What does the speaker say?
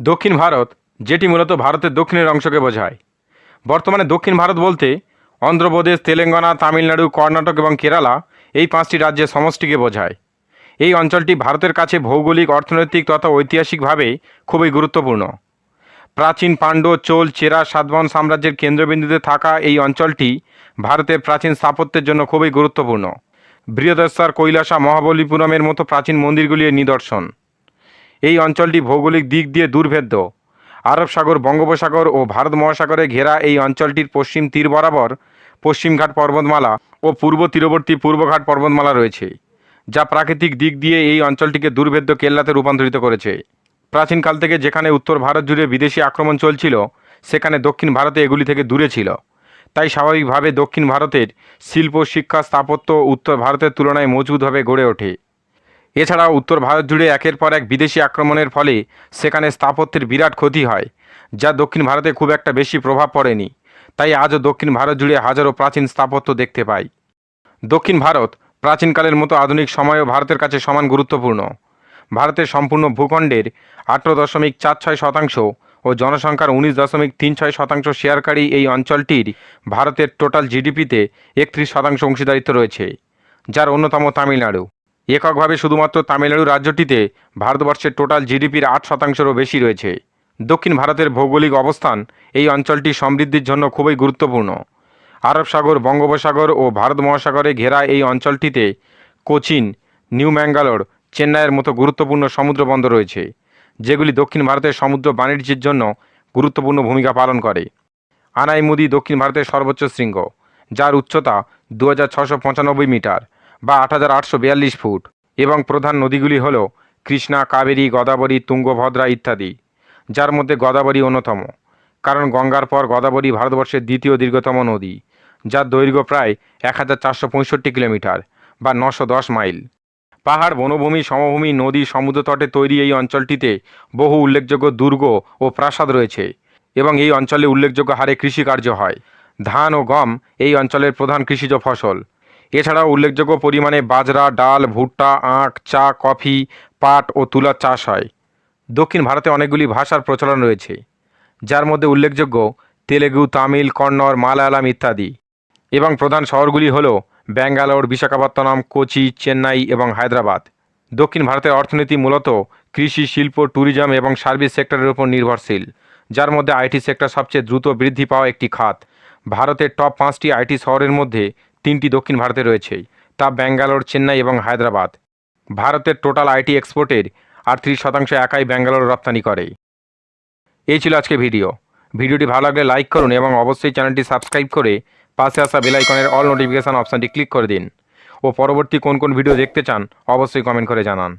দক্ষিণ ভারত, যেটি মূলত ভারতের দক্ষিণের অংশকে বোঝায়। বর্তমানে দক্ষিণ ভারত বলতে অন্ধ্রপ্রদেশ, তেলেঙ্গানা, তামিলনাড়ু, কর্ণাটক এবং কেরালা এই পাঁচটি রাজ্যের সমষ্টিকে বোঝায়। এই অঞ্চলটি ভারতের কাছে ভৌগোলিক, অর্থনৈতিক তথা ঐতিহাসিকভাবে খুবই গুরুত্বপূর্ণ। প্রাচীন পাণ্ড্য চোল, চেরা সাতবাহন সাম্রাজ্যের কেন্দ্রবিন্দুতে থাকা এই অঞ্চলটি ভারতের প্রাচীন স্থাপত্যের জন্য খুবই গুরুত্বপূর্ণ। বৃহদস্বর কৈলাসা মহাবলীপুরমের মতো প্রাচীন মন্দিরগুলির নিদর্শন। এই অঞ্চলটি ভৌগোলিক দিক দিয়ে দুর্ভেদ্য। আরব সাগর, বঙ্গোপসাগর ও ভারত মহাসাগরে ঘেরা এই অঞ্চলটির পশ্চিম তীর বরাবর পশ্চিমঘাট পর্বতমালা ও পূর্ব তীরবর্তী পূর্বঘাট পর্বতমালা রয়েছে, যা প্রাকৃতিক দিক দিয়ে এই অঞ্চলটিকে দুর্ভেদ্য কেল্লাতে রূপান্তরিত করেছে। প্রাচীনকাল থেকে যেখানে উত্তর ভারত জুড়ে বিদেশি আক্রমণ চলছিল, সেখানে দক্ষিণ ভারতে এগুলি থেকে দূরে ছিল। তাই স্বাভাবিকভাবে দক্ষিণ ভারতের শিল্প, শিক্ষা, স্থাপত্য উত্তর ভারতের তুলনায় মজবুতভাবে গড়ে ওঠে। এছাড়াও উত্তর ভারত জুড়ে একের পর এক বিদেশি আক্রমণের ফলে সেখানে স্থাপত্যের বিরাট ক্ষতি হয়, যা দক্ষিণ ভারতে খুব একটা বেশি প্রভাব পড়েনি। তাই আজও দক্ষিণ ভারত জুড়ে হাজারো প্রাচীন স্থাপত্য দেখতে পাই। দক্ষিণ ভারত প্রাচীনকালের মতো আধুনিক সময়ও ভারতের কাছে সমান গুরুত্বপূর্ণ। ভারতের সম্পূর্ণ ভূখণ্ডের আঠেরো দশমিক চার ছয় শতাংশ ও জনসংখ্যার উনিশ দশমিক তিন ছয় শতাংশ শেয়ারকারী এই অঞ্চলটির ভারতের টোটাল জিডিপিতে একত্রিশ শতাংশ অংশীদারিত্ব রয়েছে, যার অন্যতম তামিলনাড়ু। এককভাবে শুধুমাত্র তামিলনাড়ু রাজ্যটিতে ভারতবর্ষের টোটাল জিডিপির আট শতাংশেরও বেশি রয়েছে। দক্ষিণ ভারতের ভৌগোলিক অবস্থান এই অঞ্চলটি সমৃদ্ধির জন্য খুবই গুরুত্বপূর্ণ। আরব সাগর, বঙ্গোপসাগর ও ভারত মহাসাগরে ঘেরা এই অঞ্চলটিতে কোচিন, নিউ ম্যাঙ্গালোর, চেন্নাইয়ের মতো গুরুত্বপূর্ণ সমুদ্র বন্দর রয়েছে, যেগুলি দক্ষিণ ভারতের সমুদ্র বাণিজ্যের জন্য গুরুত্বপূর্ণ ভূমিকা পালন করে। আনাইমুদি দক্ষিণ ভারতের সর্বোচ্চ শৃঙ্গ, যার উচ্চতা দু মিটার। বা আট হাজার আটশো বিয়াল্লিশ ফুট। এবং প্রধান নদীগুলি হল কৃষ্ণা, কাবেরী, গদাবরী, তুঙ্গভদ্রা ইত্যাদি, যার মধ্যে গদাবরী অন্যতম। কারণ গঙ্গার পর গদাবরী ভারতবর্ষের দ্বিতীয় দীর্ঘতম নদী, যার দৈর্ঘ্য প্রায় এক হাজার চারশো পঁয়ষট্টি কিলোমিটার বা নশো মাইল। পাহাড়, বনভূমি, সমভূমি, নদী সমুদ্রতটে তৈরি এই অঞ্চলটিতে বহু উল্লেখযোগ্য দুর্গ ও প্রাসাদ রয়েছে এবং এই অঞ্চলে উল্লেখযোগ্য হারে কৃষিকার্য হয়। ধান ও গম এই অঞ্চলের প্রধান কৃষিজ ফসল। এছাড়াও উল্লেখযোগ্য পরিমাণে বাজরা, ডাল, ভুট্টা, আখ, চা, কফি, পাট ও তুলা চাষ হয়। দক্ষিণ ভারতে অনেকগুলি ভাষার প্রচলন রয়েছে, যার মধ্যে উল্লেখযোগ্য তেলেগু, তামিল, কন্নড়, মালায়ালাম ইত্যাদি। এবং প্রধান শহরগুলি হল ব্যাঙ্গালোর, বিশাখাপত্তনম, কোচি, চেন্নাই এবং হায়দ্রাবাদ। দক্ষিণ ভারতের অর্থনীতি মূলত কৃষি, শিল্প, ট্যুরিজম এবং সার্ভিস সেক্টরের উপর নির্ভরশীল, যার মধ্যে আইটি সেক্টর সবচেয়ে দ্রুত বৃদ্ধি পাওয়া একটি খাত। ভারতের টপ পাঁচটি আইটি শহরের মধ্যে তিনটি দক্ষিণ ভারতে রয়েছে তা ব্যাঙ্গালোর, চেন্নাই এবং হায়দ্রাবাদ। ভারতের টোটাল আইটি এক্সপোর্টের আর ত্রিশ শতাংশ একাই ব্যাঙ্গালোর রপ্তানি করে। এই ছিল আজকে ভিডিও। ভিডিওটি ভালো লাগলে লাইক করুন এবং অবশ্যই চ্যানেলটি সাবস্ক্রাইব করে পাশে আসা বেলাইকনের অল নোটিফিকেশান অপশানটি ক্লিক করে দিন। ও পরবর্তী কোন কোন ভিডিও দেখতে চান, অবশ্যই কমেন্ট করে জানান।